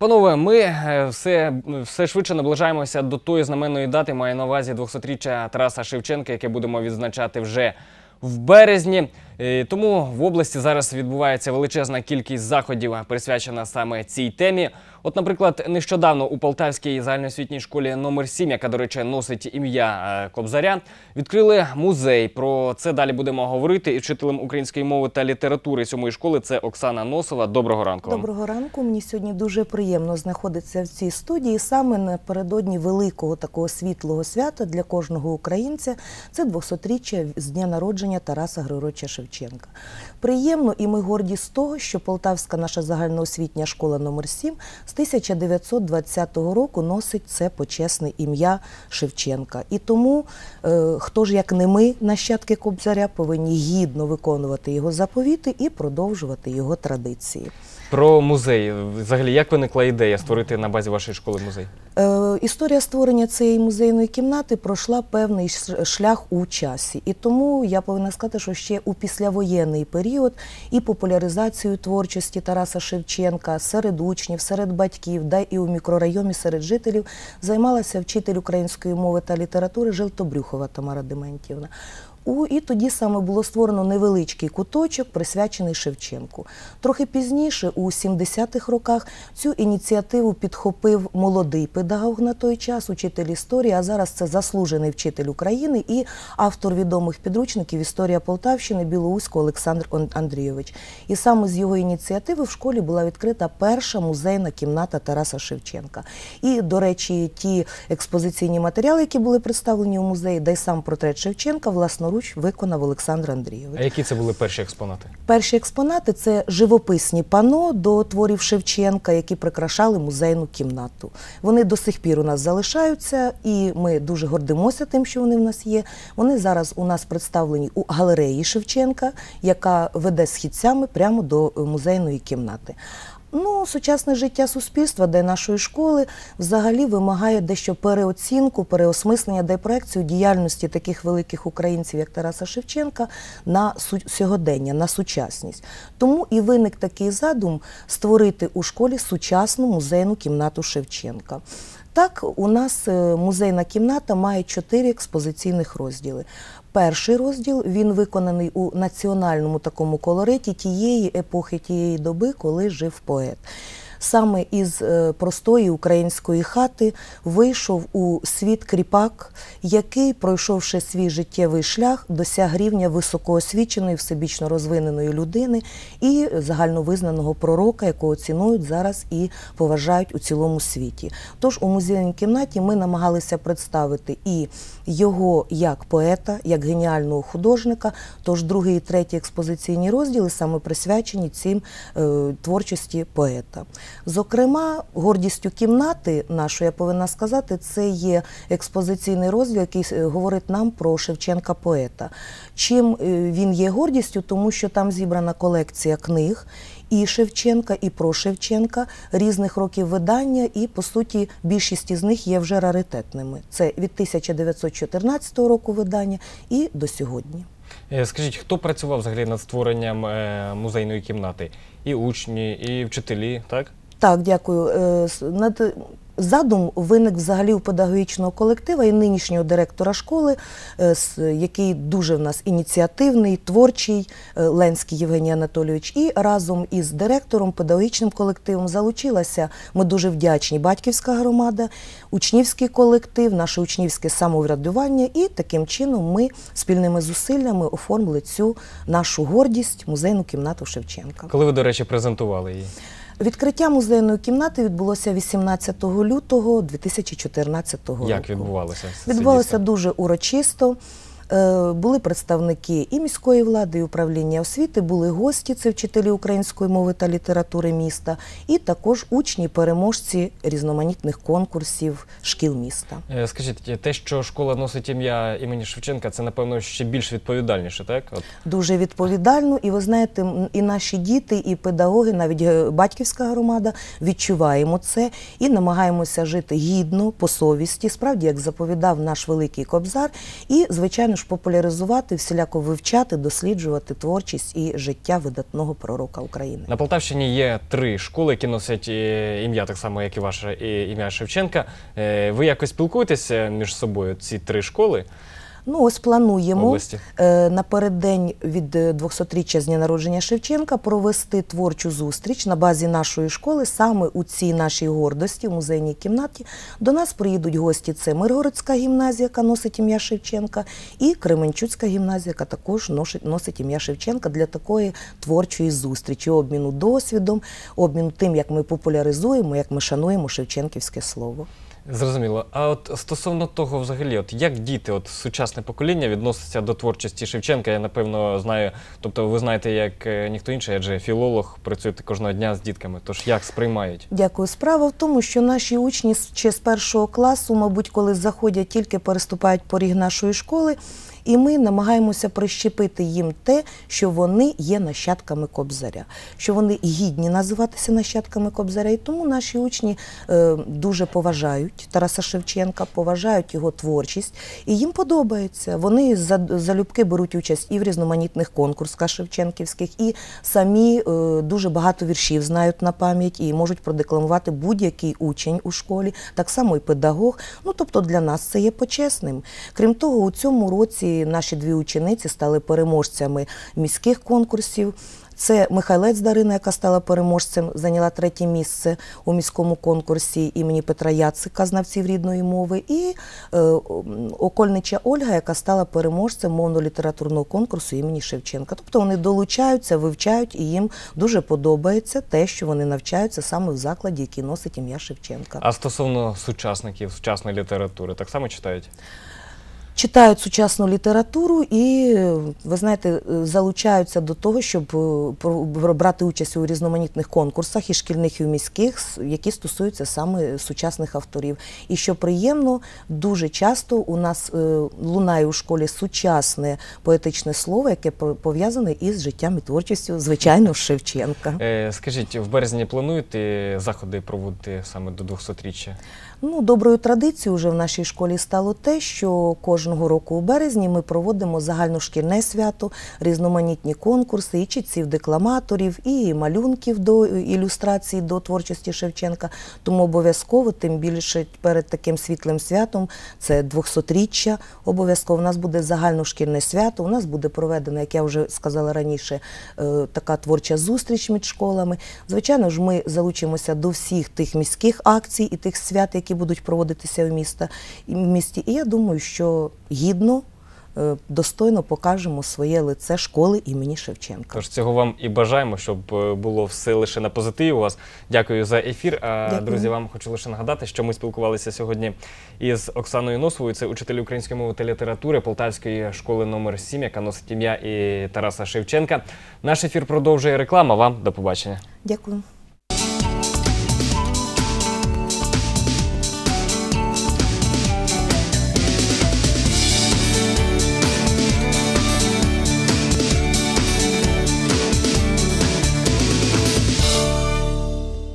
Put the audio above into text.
Панове, ми е, все, все швидше наближаємося до тої знаменної дати. має на увазі 200-річчя Тараса Шевченка, яке будемо відзначати вже в березні. Е, Тому в області зараз відбувається величезна кількість заходів, присвячена саме цій темі. От, наприклад, нещодавно у Полтавській загальноосвітній школі номер 7, яка, до речі, носить ім'я е, Кобзаря, відкрили музей. Про це далі будемо говорити. І вчителем української мови та літератури сьомої школи це Оксана Носова. Доброго ранку. Доброго ранку. Мені сьогодні дуже приємно знаходитися в цій студії саме напередодні великого такого світлого свята для кожного українця. Це 200-річчя з дня народження Тараса Григоровича Шевченка. Приємно і ми горді з того, що Полтавська наша загальноосвітня школа номер 7 з 1920 року носить це почесне ім'я Шевченка. І тому е, хто ж як не ми, нащадки Кобзаря, повинні гідно виконувати його заповіти і продовжувати його традиції. Про музей. Взагалі, як виникла ідея створити на базі вашої школи музей? Е, Історія створення цієї музейної кімнати пройшла певний шлях у часі, і тому я повинна сказати, що ще у післявоєнний період і популяризацію творчості Тараса Шевченка серед учнів, серед батьків, да і у мікрорайоні серед жителів займалася вчитель української мови та літератури Желтобрюхова Тамара Дементівна. У, і тоді саме було створено невеличкий куточок, присвячений Шевченку. Трохи пізніше, у 70-х роках, цю ініціативу підхопив молодий педагог на той час, учитель історії, а зараз це заслужений вчитель України і автор відомих підручників Історія Полтавщини Білоусько Олександр Андрійович. І саме з його ініціативи в школі була відкрита перша музейна кімната Тараса Шевченка. І, до речі, ті експозиційні матеріали, які були представлені у музеї, де й сам портрет Шевченка власноруч виконав Олександр Андрійович. А які це були перші експонати? Перші експонати це живописні пано до творів Шевченка, які прикрашали музейну кімнату. Вони до сих пір у нас залишаються, і ми дуже гордимося тим, що вони в нас є. Вони зараз у нас представлені у галереї Шевченка, яка веде східцями прямо до музейної кімнати. Ну, сучасне життя суспільства, де нашої школи взагалі вимагає дещо переоцінку, переосмислення, де проекцію діяльності таких великих українців, як Тараса Шевченка, на сьогодення, на сучасність. Тому і виник такий задум створити у школі сучасну музейну кімнату Шевченка. Так, у нас е, музейна кімната має чотири експозиційних розділи. Перший розділ він виконаний у національному такому колориті тієї епохи, тієї доби, коли жив поет. Саме із е, простої української хати вийшов у світ кріпак, який, пройшовши свій життєвий шлях, досяг рівня високоосвіченої, всебічно розвиненої людини і загальновизнаного пророка, якого цінують зараз і поважають у цілому світі. Тож у музейній кімнаті ми намагалися представити і його як поета, як геніального художника. Тож другий і третій експозиційні розділи саме присвячені цим е, творчості поета. Зокрема, гордістю кімнати нашої, я повинна сказати, це є експозиційний розділ, який е, говорить нам про Шевченка поета. Чим е, він є гордістю, тому що там зібрана колекція книг. І Шевченка, і про Шевченка різних років видання, і по суті більшість із них є вже раритетними. Це від 1914 року видання і до сьогодні. Е, Скажіть, хто працював взагалі над створенням музейної кімнати? І учні, і вчителі, так? Так, дякую. Е, Над задум виник взагалі у педагогічного колектива і нинішнього директора школи, е, який дуже в нас ініціативний, творчий, е, Ленський Євгеній Анатолійович. І разом із директором, педагогічним колективом залучилася. Ми дуже вдячні батьківська громада, учнівський колектив, наше учнівське самоврядування. І таким чином ми спільними зусиллями оформили цю нашу гордість музейну кімнату Шевченка. Коли ви, до речі, презентували її? Відкриття музейної кімнати відбулося 18 лютого 2014 року. Як відбувалося? Відбувалося дуже урочисто. Е, Були представники і міської влади, і управління освіти, були гості, це вчителі української мови та літератури міста, і також учні, переможці різноманітних конкурсів шкіл міста. Е, Скажіть, те, що школа носить ім'я імені Шевченка, це напевно ще більш відповідальніше, так? От дуже відповідально. І ви знаєте, і наші діти, і педагоги, навіть е, батьківська громада відчуваємо це і намагаємося жити гідно, по совісті, справді, як заповідав наш великий кобзар. І, звичайно, ж, популяризувати, всіляко вивчати, досліджувати творчість і життя видатного пророка України. На Полтавщині є три школи, які носять е, ім'я так само, як і ваше ім'я Шевченка. Е, Ви якось спілкуєтеся між собою ці три школи Ну, ось плануємо області? е, напереддень від е, 200-річчя з дня народження Шевченка провести творчу зустріч на базі нашої школи. Саме у цій нашій гордості, в музейній кімнаті. До нас приїдуть гості. Це Миргородська гімназія, яка носить ім'я Шевченка, і Кременчуцька гімназія, яка також носить, носить ім'я Шевченка для такої творчої зустрічі, обміну досвідом, обміну тим, як ми популяризуємо, як ми шануємо шевченківське слово. Зрозуміло. А от стосовно того, взагалі, от як діти, от сучасне покоління відноситься до творчості Шевченка, я напевно знаю. Тобто, ви знаєте, як е, ніхто інший, адже філолог працюєте кожного дня з дітками. Тож як сприймають? Дякую. Справа в тому, що наші учні ще з першого класу, мабуть, коли заходять, тільки переступають поріг нашої школи, і ми намагаємося прищепити їм те, що вони є нащадками Кобзаря, що вони гідні називатися нащадками Кобзаря. І тому наші учні е, дуже поважають Тараса Шевченка, поважають його творчість, і їм подобається. Вони за- залюбки беруть участь і в різноманітних конкурсах шевченківських, і самі е, дуже багато віршів знають на пам'ять і можуть продекламувати будь-який учень у школі, так само і педагог. Ну тобто для нас це є почесним. Крім того, у цьому році наші дві учениці стали переможцями міських конкурсів. Це Михайлець Дарина, яка стала переможцем, зайняла третє місце у міському конкурсі імені Петра Яцика, знавців рідної мови, і е, Окольнича Ольга, яка стала переможцем мовно-літературного конкурсу імені Шевченка. Тобто вони долучаються, вивчають, і їм дуже подобається те, що вони навчаються саме в закладі, який носить ім'я Шевченка. А стосовно сучасників, сучасної літератури, так само читають? Читають сучасну літературу і, ви знаєте, е, залучаються до того, щоб е, брати участь у різноманітних конкурсах і шкільних, і міських, які стосуються саме сучасних авторів. І що приємно, дуже часто у нас е, лунає у школі сучасне поетичне слово, яке пов'язане із життям і творчістю, звичайно, Шевченка. Е, скажіть, в березні плануєте заходи проводити саме до 200-річчя? Ну, доброю традицією вже в нашій школі стало те, що кожного року у березні ми проводимо загальношкільне свято, різноманітні конкурси і читців декламаторів, і малюнків до ілюстрації до творчості Шевченка. Тому обов'язково, тим більше перед таким світлим святом, це 200-річчя. Обов'язково у нас буде загальношкільне свято. У нас буде проведена, як я вже сказала раніше, е, така творча зустріч між школами. Звичайно ж, ми залучимося до всіх тих міських акцій і тих свят, які будуть проводитися в міста в місті. І я думаю, що гідно, е, достойно покажемо своє лице школи імені Шевченка. Тож цього вам і бажаємо, щоб е, було все лише на позитиві у вас. Дякую за ефір. А Дякую. друзі, вам хочу лише нагадати, що ми спілкувалися сьогодні із Оксаною Носовою. Це учитель української мови та літератури Полтавської школи номер 7, яка носить ім'я і Тараса Шевченка. Наш ефір продовжує реклама. Вам до побачення. Дякую.